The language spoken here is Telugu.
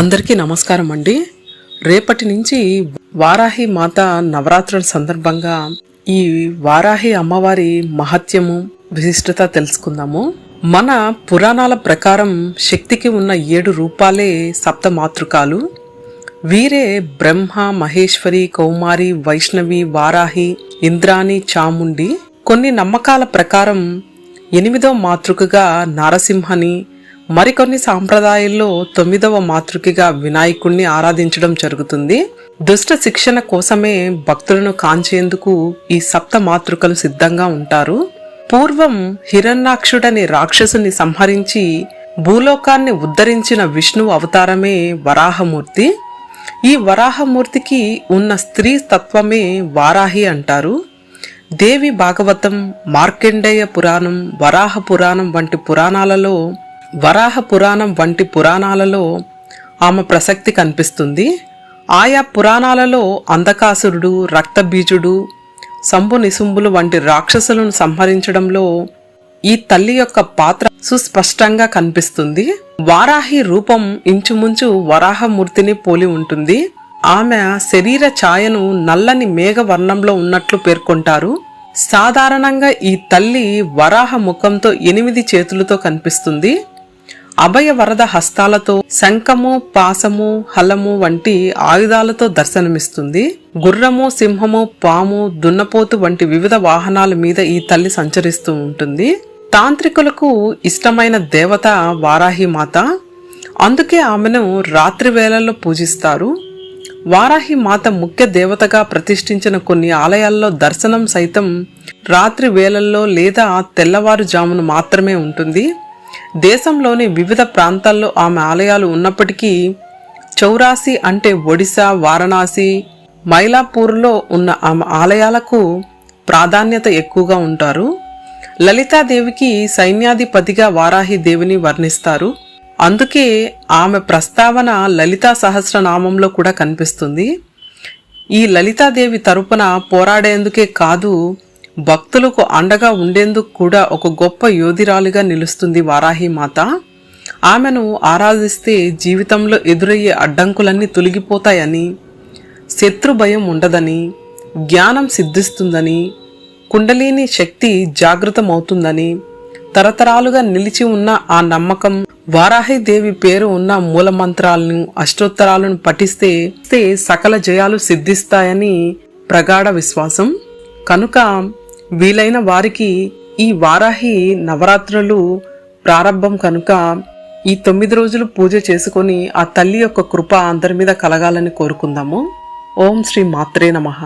అందరికీ నమస్కారం అండి. రేపటి నుంచి వారాహి మాత నవరాత్రుల సందర్భంగా ఈ వారాహి అమ్మవారి మహత్యము విశిష్టత తెలుసుకుందాము. మన పురాణాల ప్రకారం శక్తికి ఉన్న ఏడు రూపాలే సప్త మాతృకాలు. వీరే బ్రహ్మ మహేశ్వరి కౌమారి వైష్ణవి వారాహి ఇంద్రాణి చాముండి. కొన్ని నమ్మకాల ప్రకారం ఎనిమిదో మాతృకగా నారసింహని మరికొన్ని సాంప్రదాయాల్లో తొమ్మిదవ మాతృకిగా వినాయకుణ్ణి ఆరాధించడం జరుగుతుంది. దుష్ట శిక్షణ కోసమే భక్తులను కాంచేందుకు ఈ సప్త మాతృకలు సిద్ధంగా ఉంటారు. పూర్వం హిరణ్యాక్షుడనే రాక్షసుని సంహరించి భూలోకాన్ని ఉద్ధరించిన విష్ణువు అవతారమే వరాహమూర్తి. ఈ వరాహమూర్తికి ఉన్న స్త్రీ తత్వమే వారాహి అంటారు. దేవి భాగవతం మార్కండేయ పురాణం వరాహ పురాణం వంటి పురాణాలలో వరాహ పురాణం వంటి పురాణాలలో ఆమె ప్రసక్తి కనిపిస్తుంది. ఆయా పురాణాలలో అంధకాసురుడు రక్తబీజుడు సంబు నిసుంబులు వంటి రాక్షసులను సంహరించడంలో ఈ తల్లి యొక్క పాత్ర సుస్పష్టంగా కనిపిస్తుంది. వారాహి రూపం ఇంచుమించు వరాహమూర్తిని పోలి ఉంటుంది. ఆమె శరీర ఛాయను నల్లని మేఘ వర్ణంలో ఉన్నట్లు పేర్కొంటారు. సాధారణంగా ఈ తల్లి వరాహ ముఖంతో ఎనిమిది చేతులతో కనిపిస్తుంది. అభయ వరద హస్తాలతో శంఖము పాసము హలము వంటి ఆయుధాలతో దర్శనమిస్తుంది. గుర్రము సింహము పాము దున్నపోతు వంటి వివిధ వాహనాల మీద ఈ తల్లి సంచరిస్తూ ఉంటుంది. తాంత్రికులకు ఇష్టమైన దేవత వారాహి మాత అందుకే ఆమెను రాత్రి వేళల్లో పూజిస్తారు. వారాహి మాత ముఖ్య దేవతగా ప్రతిష్ఠించిన కొన్ని ఆలయాల్లో దర్శనం సైతం రాత్రి వేళల్లో లేదా తెల్లవారుజామును మాత్రమే ఉంటుంది. దేశంలోని వివిధ ప్రాంతాల్లో ఆమె ఆలయాలు ఉన్నప్పటికీ చౌరాసి అంటే ఒడిశా వారణాసి మైలాపూర్లో ఉన్న ఆమె ఆలయాలకు ప్రాధాన్యత ఎక్కువగా ఉంటారు. లలితాదేవికి సైన్యాధిపతిగా వారాహి దేవిని వర్ణిస్తారు. అందుకే ఆమె ప్రస్తావన లలితా సహస్రనామంలో కూడా కనిపిస్తుంది. ఈ లలితాదేవి తరపున పోరాడేందుకే కాదు భక్తులకు అండగా ఉండేందుకు కూడా ఒక గొప్ప యోధిరాలుగా నిలుస్తుంది వారాహి మాత. ఆమెను ఆరాధిస్తే జీవితంలో ఎదురయ్యే అడ్డంకులన్నీ తొలగిపోతాయని శత్రు భయం ఉండదని జ్ఞానం సిద్ధిస్తుందని కుండలిని శక్తి జాగృతమవుతుందని తరతరాలుగా నిలిచి ఉన్న ఆ నమ్మకం వారాహి దేవి పేరు ఉన్న మూలమంత్రాలను అష్టోత్తరాలను పఠిస్తే సకల జయాలు సిద్ధిస్తాయని ప్రగాఢ విశ్వాసం. కనుక వీలైన వారికి ఈ వారాహి నవరాత్రులు ప్రారంభం కనుక ఈ తొమ్మిది రోజులు పూజ చేసుకొని ఆ తల్లి యొక్క కృప అందరి మీద కలగాలని కోరుకుందాము. ఓం శ్రీ మాత్రే నమః.